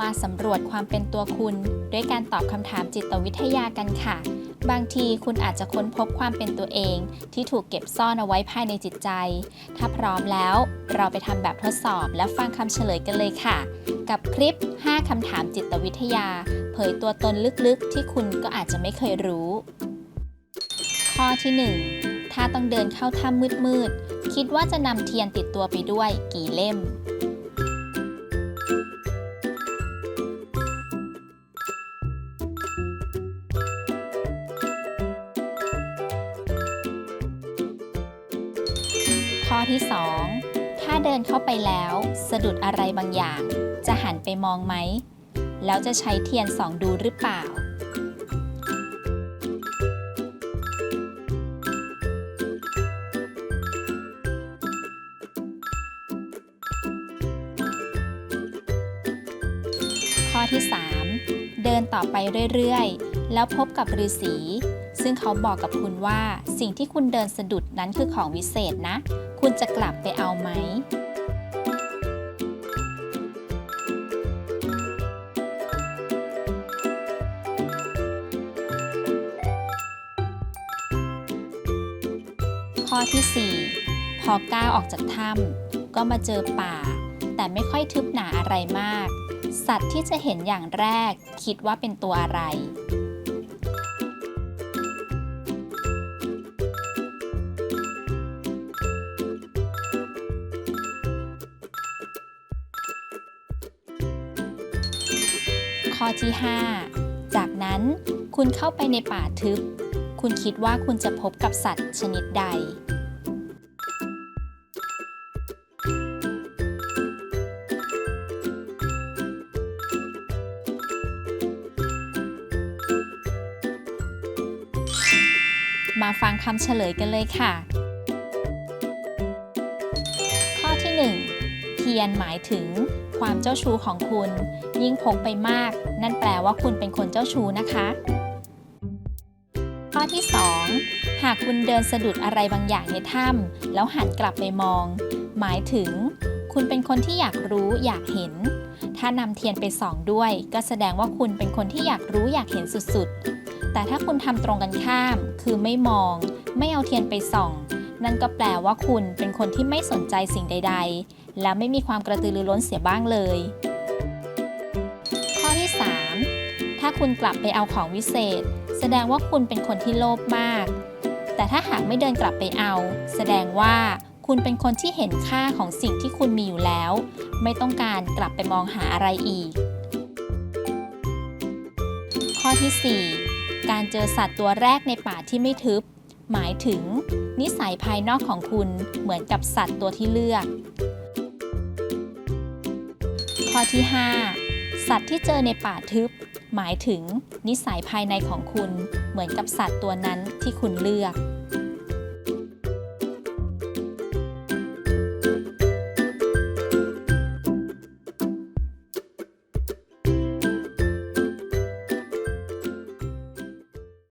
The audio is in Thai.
มาสำรวจความเป็นตัวคุณ ด้วยการตอบคำถามจิตวิทยากันค่ะ บางทีคุณอาจจะค้นพบความเป็นตัวเอง ที่ถูกเก็บซ่อนเอาไว้ภายในจิตใจ ถ้าพร้อมแล้ว เราไปทำแบบทดสอบและฟังคำเฉลยกันเลยค่ะ กับคลิป 5คำถามจิตวิทยา เผยตัวตนลึกๆ ที่คุณก็อาจจะไม่เคยรู้ ข้อที่ 1 ถ้าต้องเดินเข้าถ้ำมืดๆคิดว่าจะนำเทียนติดตัวไปด้วยกี่เล่ม ที่ 2 ถ้าเดินเข้าไปแล้วสะดุดอะไรบางอย่าง จะหันไปมองไหม แล้วจะใช้เทียนส่องดูหรือเปล่า ข้อที่ 3 เดินต่อไปเรื่อย ๆ แล้วพบกับฤาษี ซึ่งเขาบอกกับคุณว่า สิ่งที่คุณเดินสะดุดนั้นคือของวิเศษนะ คุณจะกลับไปเอาไหมข้อที่ 4 พอก้าวออกจากถ้ำก็มาเจอป่า แต่ไม่ค่อยทึบหนาอะไรมาก สัตว์ที่จะเห็นอย่างแรกคิดว่าเป็นตัวอะไร ข้อที่ 5 จากนั้นคุณเข้าไปในป่าทึบ คุณคิดว่าคุณจะพบกับสัตว์ชนิดใด มาฟังคำเฉลยกันเลยค่ะ ข้อที่ 1 เทียนหมายถึง ความเจ้าชู้ของคุณ ยิ่งพกไปมาก นั่นแปลว่าคุณเป็นคนเจ้าชู้นะคะ ข้อที่ 2 หากคุณเดินสะดุดอะไรบางอย่างในถ้ำแล้วหันกลับไปมอง หมายถึง คุณเป็นคนที่อยากรู้อยากเห็น ถ้านำเทียนไปส่องด้วย ก็แสดงว่าคุณเป็นคนที่อยากรู้อยากเห็นสุดๆ แต่ถ้าคุณทำตรงกันข้าม คือไม่มอง ไม่เอาเทียนไปส่อง นั่นก็แปลว่าคุณเป็นคนที่ไม่สนใจสิ่งใด ๆ และไม่มีความกระตือรือร้นเสียบ้างเลย ข้อที่ 3 ถ้าคุณกลับไปเอาของวิเศษ แสดงว่าคุณเป็นคนที่โลภมาก แต่ถ้าหากไม่เดินกลับไปเอา แสดงว่าคุณเป็นคนที่เห็นค่าของสิ่งที่คุณมีอยู่แล้ว ไม่ต้องการกลับไปมองหาอะไรอีก ข้อที่ 4 การเจอสัตว์ตัวแรกในป่าที่ไม่ทึบ หมายถึง นิสัยภายนอกของคุณเหมือนกับสัตว์ตัวที่เลือก ข้อที่ 5 สัตว์ที่เจอในป่าทึบ หมายถึง นิสัยภายในของคุณเหมือนกับสัตว์ตัวนั้นที่คุณเลือก